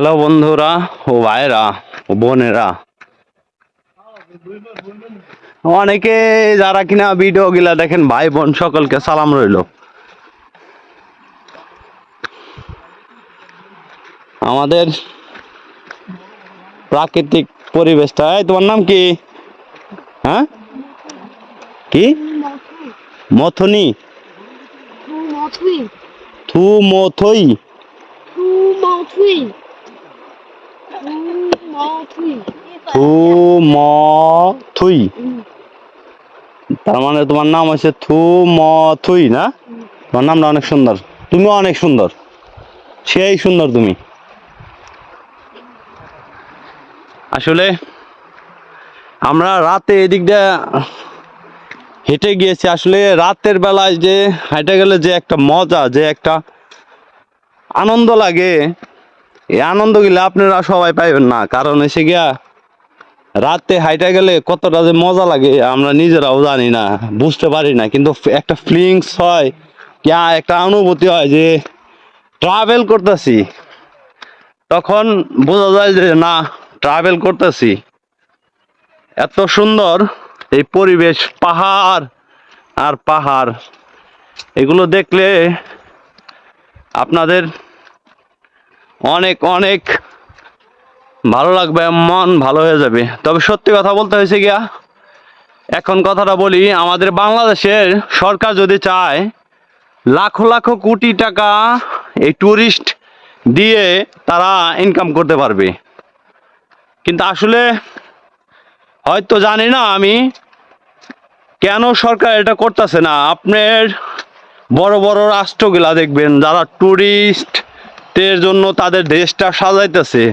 Hello বন্ধুরা ও ভাইরা ও বোনেরা। অনেকে যারা কিনা ভিডিও গুলা দেখেন ভাই বোন সকলকে সালাম রইল। আমাদের প্রাকৃতিক পরিবেশটা এই তোমার নাম কি? হ্যাঁ? কি? মথনি. থু মথই থুই। তার মানে তোমার নাম হচ্ছে থু ম থুই, না? তোমার নামটা অনেক সুন্দর। তুমিও অনেক সুন্দর। সেই সুন্দর তুমি। আসলে আমরা রাতে এদিক দিয়ে হেঁটে গিয়েছি। আসলে রাতের বেলায় যে হেঁটে গেলে যে একটা মজা, যে একটা আনন্দ লাগে এই আনন্দ গেলে আপনারা সবাই পাইবেন না। কারণ এসে গিয়া, রাতে হাইটা গেলে কতটা যে মজা লাগে, আমরা নিজেরাও জানি না, বুঝতে পারি না। কিন্তু একটা ফিলিংস হয়, কিয়া একটা অনুভূতি হয় যে ট্রাভেল করতেছি। তখন বোঝা যায় যে, না ট্রাভেল করতেছি। এত সুন্দর এই পরিবেশ, পাহাড় আর পাহাড়, এগুলো দেখলে আপনাদের অনেক অনেক ভালো লাগবে, মন ভালো হয়ে যাবে। তবে সত্যি কথা বলতে হয়েছে গিয়া, এখন কথাটা বলি, আমাদের বাংলাদেশের সরকার যদি চায়, লাখো লাখো কোটি টাকা এই ট্যুরিস্ট দিয়ে তারা ইনকাম করতে পারবে। কিন্তু আসলে হয়তো জানি না আমি কেন সরকার এটা করতেছে না। আপনার বড় বড় রাষ্ট্রগুলা দেখবেন, যারা ট্যুরিস্টের জন্য তাদের দেশটা সাজাইতেছে।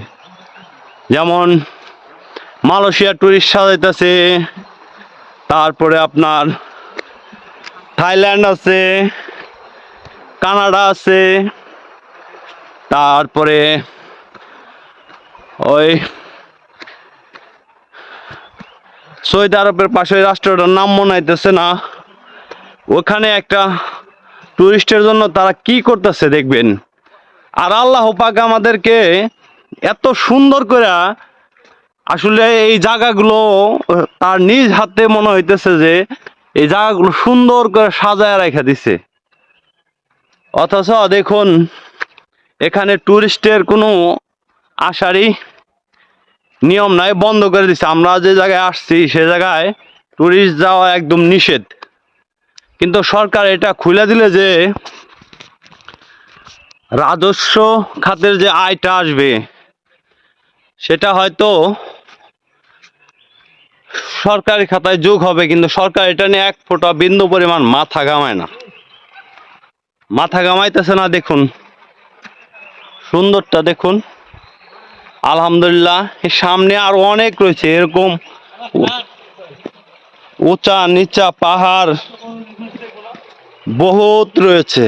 যেমন মালয়েশিয়া ট্যুরিস্ট সাজাইতেছে, তারপরে আপনার থাইল্যান্ড আছে, কানাডা আছে, তারপরে ওই সৌদি আরবের পাশে রাষ্ট্রটার নাম মনে হইতেছে না। ওখানে একটা টুরিস্টের জন্য তারা কি করতেছে দেখবেন? আর আল্লাহ পাক আমাদেরকে এত সুন্দর করে আসলে এই জায়গাগুলো, তার নিজ হাতে মনে হইতেছে যে এই জায়গাগুলো সুন্দর করে সাজায় রেখে দিছে। অথচ দেখুন, এখানে টুরিস্টের কোনো আসারই নিয়ম নাই, বন্ধ করে দিছে। আমরা যে জায়গায় আসছি, সে জায়গায় টুরিস্ট যাওয়া একদম নিষেধ। কিন্তু সরকার এটা খুলে দিলে যে রাজস্ব খাতের যে আয়টা আসবে, সেটা হয়তো সরকারি খাতায় যোগ হবে, কিন্তু সরকার এটা নিয়ে এক ফোঁটা বিন্দু পরিমাণ মাথা ঘামায় না। মাথা ঘামাইতেছে না, দেখুন। সুন্দরটা দেখুন। আলহামদুলিল্লাহ সামনে আরও অনেক রয়েছে, এরকম উঁচা নিচা পাহাড় বহুত রয়েছে।